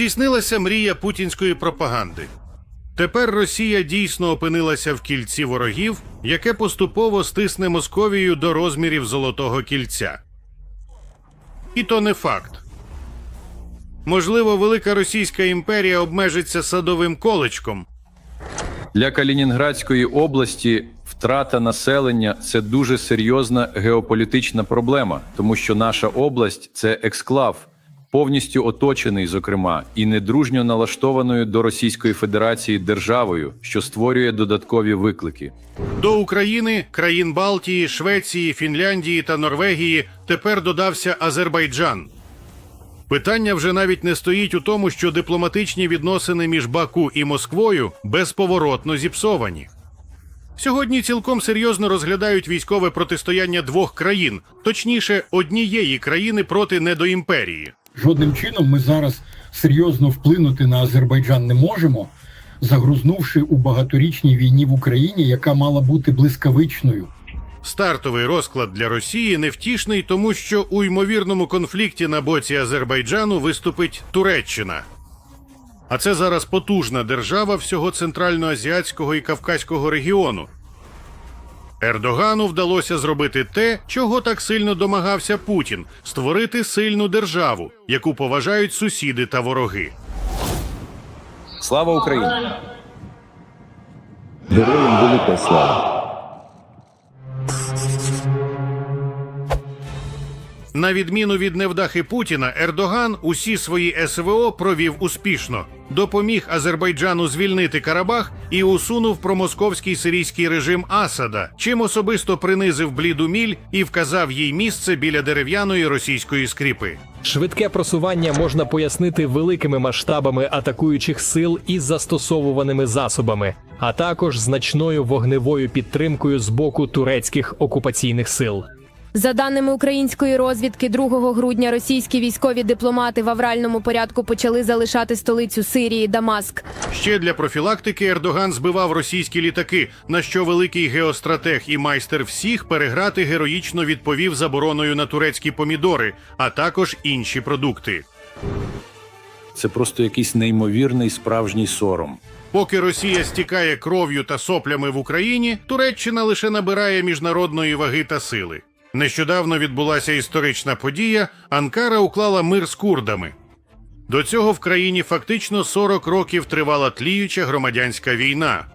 Здійснилася мрія путінської пропаганди. Тепер Росія дійсно опинилася в кільці ворогів, яке поступово стисне Московію до розмірів Золотого кільця. І то не факт. Можливо, велика Російська імперія обмежиться садовим колечком, Для Калінінградської області втрата населення це дуже серйозна геополітична проблема, тому що наша область це ексклав, повністю оточений, зокрема, і недружньо налаштованою до Російської Федерації державою, що створює додаткові виклики. До України, країн Балтії, Швеції, Фінляндії та Норвегії тепер додався Азербайджан. Питання вже навіть не стоїть у тому, що дипломатичні відносини між Баку і Москвою безповоротно зіпсовані. Сьогодні цілком серйозно розглядають військове протистояння двох країн, точніше, однієї країни проти недоімперії. Жодним чином ми зараз серйозно вплинути на Азербайджан не можемо, загрузнувши у багаторічній війні в Україні, яка мала бути блискавичною. Стартовий розклад для Росії невтішний, тому що у ймовірному конфлікті на боці Азербайджану виступить Туреччина. А це зараз потужна держава всього центральноазіатського і кавказького регіону. Ердогану вдалося зробити те, чого так сильно домагався Путін створити сильну державу, яку поважають сусіди та вороги. Слава Україні! Героям велика слава! На відміну від невдахи Путіна, Ердоган усі свої СВО провів успішно, допоміг Азербайджану звільнити Карабах і усунув промосковський сирійський режим Асада, чим особисто принизив бліду міль і вказав їй місце біля дерев'яної російської скріпи. Швидке просування можна пояснити великими масштабами атакуючих сил із застосовуваними засобами, а також значною вогневою підтримкою з боку турецьких окупаційних сил. За даними української розвідки, 2 грудня російські військові дипломати в авральному порядку почали залишати столицю Сирії Дамаск. Ще для профілактики Ердоган збивав російські літаки, на що великий геостратег і майстер всіх переграти героїчно відповів забороною на турецькі помідори, а також інші продукти. Це просто якийсь неймовірний справжній сором. Поки Росія стікає кров'ю та соплями в Україні, Туреччина лише набирає міжнародної ваги та сили. Нещодавно відбулася історична подія. Анкара уклала мир з курдами. До цього в країні фактично 40 років тривала тліюча громадянська війна.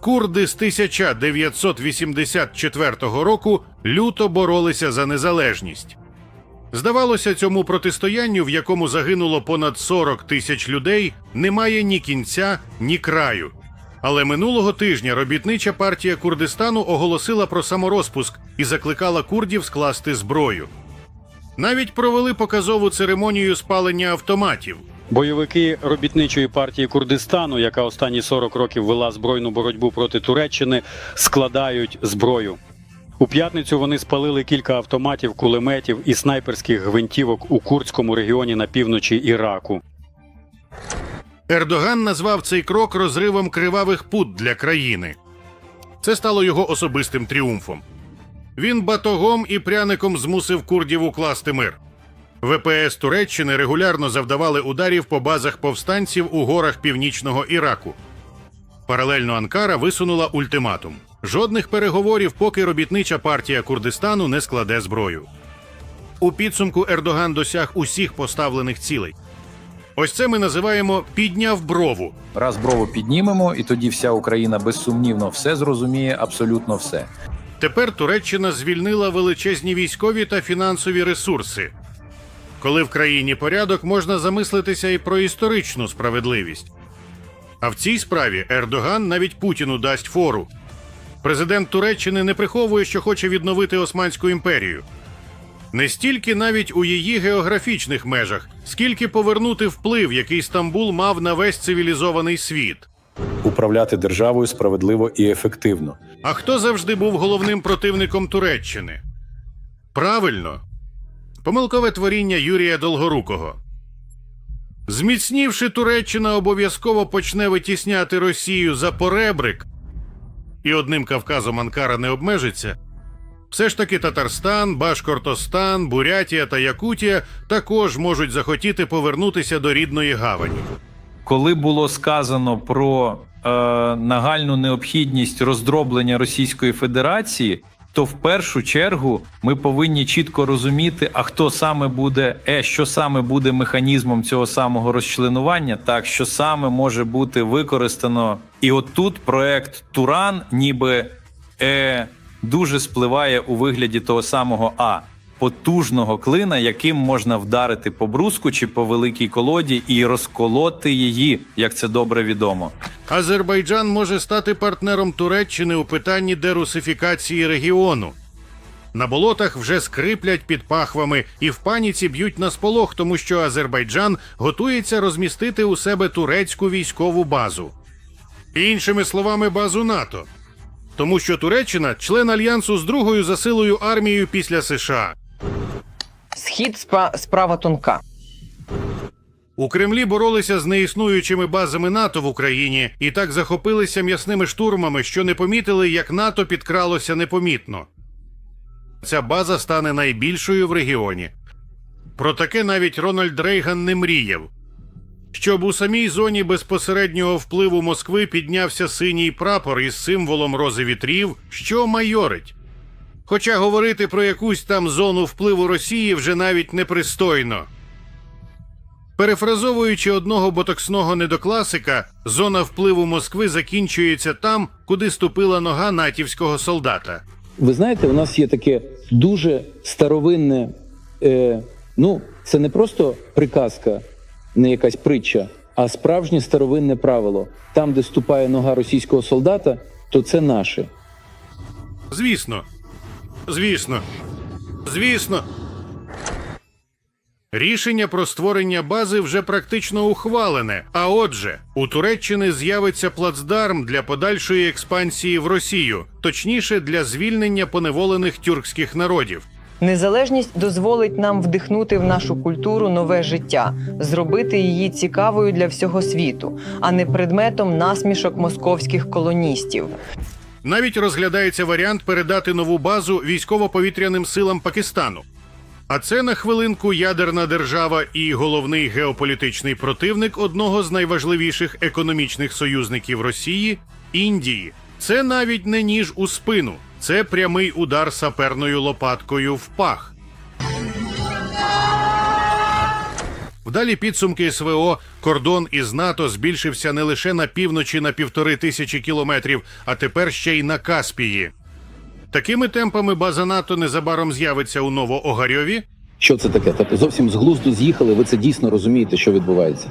Курди з 1984 року люто боролися за незалежність. Здавалося, цьому протистоянню, в якому загинуло понад 40 тисяч людей, немає ні кінця, ні краю. Але минулого тижня робітнича партія Курдистану оголосила про саморозпуск і закликала курдів скласти зброю. Навіть провели показову церемонію спалення автоматів. Бойовики робітничої партії Курдистану, яка останні 40 років вела збройну боротьбу проти Туреччини, складають зброю. У п'ятницю вони спалили кілька автоматів, кулеметів і снайперських гвинтівок у курдському регіоні на півночі Іраку. Ердоган назвав цей крок розривом кривавих пут для країни. Це стало його особистим тріумфом. Він батогом і пряником змусив курдів укласти мир. ВПС Туреччини регулярно завдавали ударів по базах повстанців у горах північного Іраку. Паралельно Анкара висунула ультиматум: жодних переговорів, поки робітнича партія Курдистану не складе зброю. У підсумку Ердоган досяг усіх поставлених цілей. Ось це ми називаємо підняв брову. Раз брову піднімемо, і тоді вся Україна безсумнівно все зрозуміє, абсолютно все. Тепер Туреччина звільнила величезні військові та фінансові ресурси. Коли в країні порядок, можна замислитися і про історичну справедливість. А в цій справі Ердоган навіть Путіну дасть фору. Президент Туреччини не приховує, що хоче відновити Османську імперію. Не стільки навіть у її географічних межах, скільки повернути вплив, який Стамбул мав на весь цивілізований світ. Управляти державою справедливо і ефективно. А хто завжди був головним противником Туреччини? Правильно, помилкове творіння Юрія Долгорукого. Зміцнівши Туреччина обов'язково почне витісняти Росію за поребрик, і одним Кавказом Анкара не обмежиться. Все ж таки Татарстан, Башкортостан, Бурятія та Якутія також можуть захотіти повернутися до рідної гавані. Коли було сказано про е, нагальну необхідність роздроблення Російської Федерації, то в першу чергу ми повинні чітко розуміти, а хто саме буде, е, що саме буде механізмом цього самого розчленування, так що саме може бути використано. І от тут проект Туран, ніби е, дуже спливає у вигляді того самого А. Потужного клина, яким можна вдарити по бруску чи по великій колоді і розколоти її, як це добре відомо. Азербайджан може стати партнером Туреччини у питанні дерусифікації регіону. На болотах вже скриплять під пахвами і в паніці б'ють на сполох, тому що Азербайджан готується розмістити у себе турецьку військову базу. Іншими словами, базу НАТО. Тому що Туреччина член альянсу з другою за силою армією після США. Схід спра- справа тонка. У Кремлі боролися з неіснуючими базами НАТО в Україні і так захопилися м'ясними штурмами, що не помітили, як НАТО підкралося непомітно. Ця база стане найбільшою в регіоні. Про таке навіть Рональд Рейган не мріяв. Щоб у самій зоні безпосереднього впливу Москви піднявся синій прапор із символом рози вітрів, що майорить. Хоча говорити про якусь там зону впливу Росії вже навіть непристойно. Перефразовуючи одного ботоксного недокласика, зона впливу Москви закінчується там, куди ступила нога натівського солдата. Ви знаєте, у нас є таке дуже старовинне, е, ну, це не просто приказка, не якась притча, а справжнє старовинне правило. Там, де ступає нога російського солдата, то це наше. Звісно. Звісно. Звісно. Рішення про створення бази вже практично ухвалене. А отже, у Туреччини з'явиться плацдарм для подальшої експансії в Росію, точніше для звільнення поневолених тюркських народів. Незалежність дозволить нам вдихнути в нашу культуру нове життя, зробити її цікавою для всього світу, а не предметом насмішок московських колоністів. Навіть розглядається варіант передати нову базу військово-повітряним силам Пакистану. А це на хвилинку ядерна держава і головний геополітичний противник одного з найважливіших економічних союзників Росії Індії. Це навіть не ніж у спину, це прямий удар саперною лопаткою в пах. Вдалі підсумки СВО кордон із НАТО збільшився не лише на півночі на півтори тисячі кілометрів, а тепер ще й на Каспії. Такими темпами база НАТО незабаром з'явиться у Новоогарьові. Що це таке? Тобто зовсім з глузду з'їхали, ви це дійсно розумієте, що відбувається.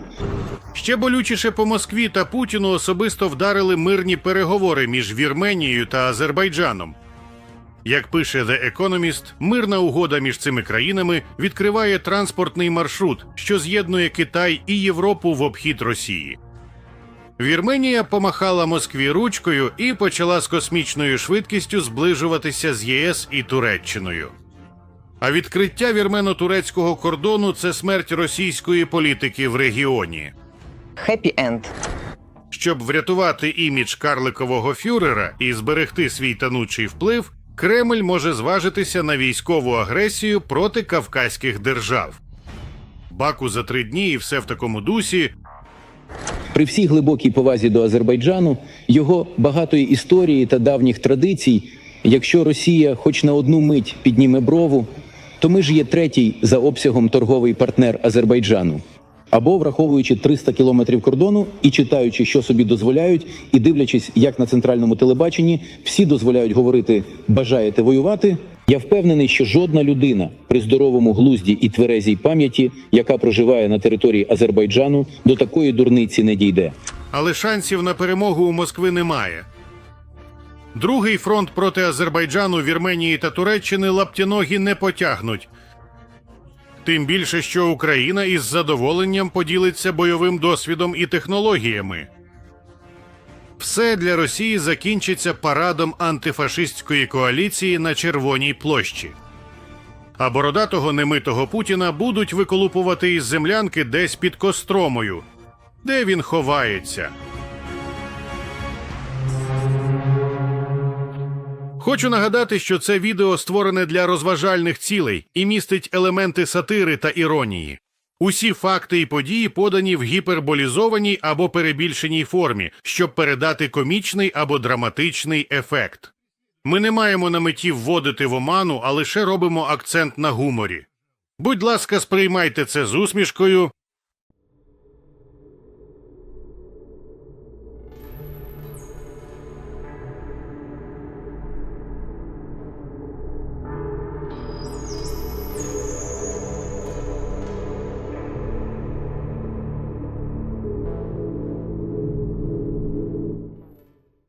Ще болючіше по Москві та Путіну особисто вдарили мирні переговори між Вірменією та Азербайджаном. Як пише The Economist, мирна угода між цими країнами відкриває транспортний маршрут, що з'єднує Китай і Європу в обхід Росії. Вірменія помахала Москві ручкою і почала з космічною швидкістю зближуватися з ЄС і Туреччиною. А відкриття вірмено-турецького кордону це смерть російської політики в регіоні. Хеппі енд. Щоб врятувати імідж карликового фюрера і зберегти свій танучий вплив, Кремль може зважитися на військову агресію проти кавказьких держав. Баку за три дні і все в такому дусі. При всій глибокій повазі до Азербайджану, його багатої історії та давніх традицій, якщо Росія хоч на одну мить підніме брову, то ми ж є третій за обсягом торговий партнер Азербайджану. Або враховуючи 300 кілометрів кордону і читаючи, що собі дозволяють, і дивлячись, як на центральному телебаченні всі дозволяють говорити бажаєте воювати. Я впевнений, що жодна людина при здоровому глузді і тверезій пам'яті, яка проживає на території Азербайджану, до такої дурниці не дійде. Але шансів на перемогу у Москви немає. Другий фронт проти Азербайджану, Вірменії та Туреччини лаптяногі не потягнуть. Тим більше, що Україна із задоволенням поділиться бойовим досвідом і технологіями. Все для Росії закінчиться парадом антифашистської коаліції на Червоній площі. А бородатого немитого Путіна будуть виколупувати із землянки десь під Костромою, де він ховається. Хочу нагадати, що це відео створене для розважальних цілей і містить елементи сатири та іронії. Усі факти і події подані в гіперболізованій або перебільшеній формі, щоб передати комічний або драматичний ефект. Ми не маємо на меті вводити в оману, а лише робимо акцент на гуморі. Будь ласка, сприймайте це з усмішкою